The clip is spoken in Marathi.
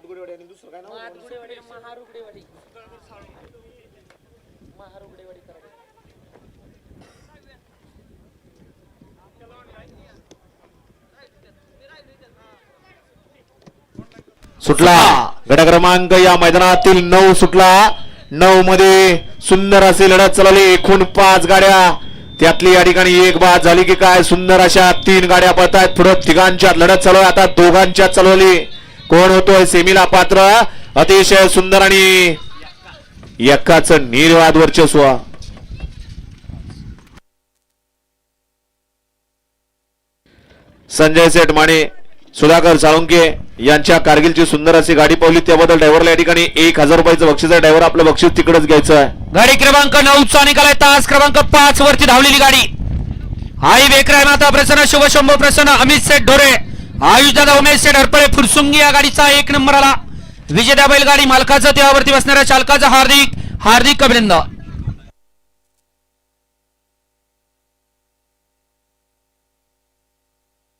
मातगुडेवाडी आणि दुसरं काय नाव? मातगुडेवाडी महारुगडेवाडी. महारुगडेवाडी कराड सुटला. गट क्रमांक या मैदानातील नऊ सुटला. नऊ मध्ये सुंदर अशी लढत चालवली एकूण पाच गाड्या. त्यातली या ठिकाणी एक बाद झाली की काय? सुंदर अशा तीन गाड्या पळतायत. पुढे तिघांच्यात लढत चालू आहे. आता दोघांच्यात चालवली कोण होतोय सेमीला पात्र? अतिशय सुंदर आणि यक्काच निर्वाद वर्चस्व. संजय सेठ माने सुधाकर साळुंके यांच्या कारगिलची सुंदर अशी गाडी पावली त्याबद्दल ड्रायव्हरला या ठिकाणी एक हजार रुपयाचं बक्षीस आहे. ड्रायव्हर आपलं बक्षीस तिकडेच घ्यायचं आहे. गाडी क्रमांक नऊ चा निकालाय तास क्रमांक पाच वरती धावलेली गाडी. आई वेकराय माता प्रसन्न शुभ शंभू प्रसन्न अमित सेठ ढोरे. आयुष दादा उमेश शेठ हरपळे फुरसुंगी या गाडीचा एक नंबर आला. विजेता बैलगाडी मालकाचं त्यावरती बसणाऱ्या चालकाचा हार्दिक हार्दिक अभिनंदन.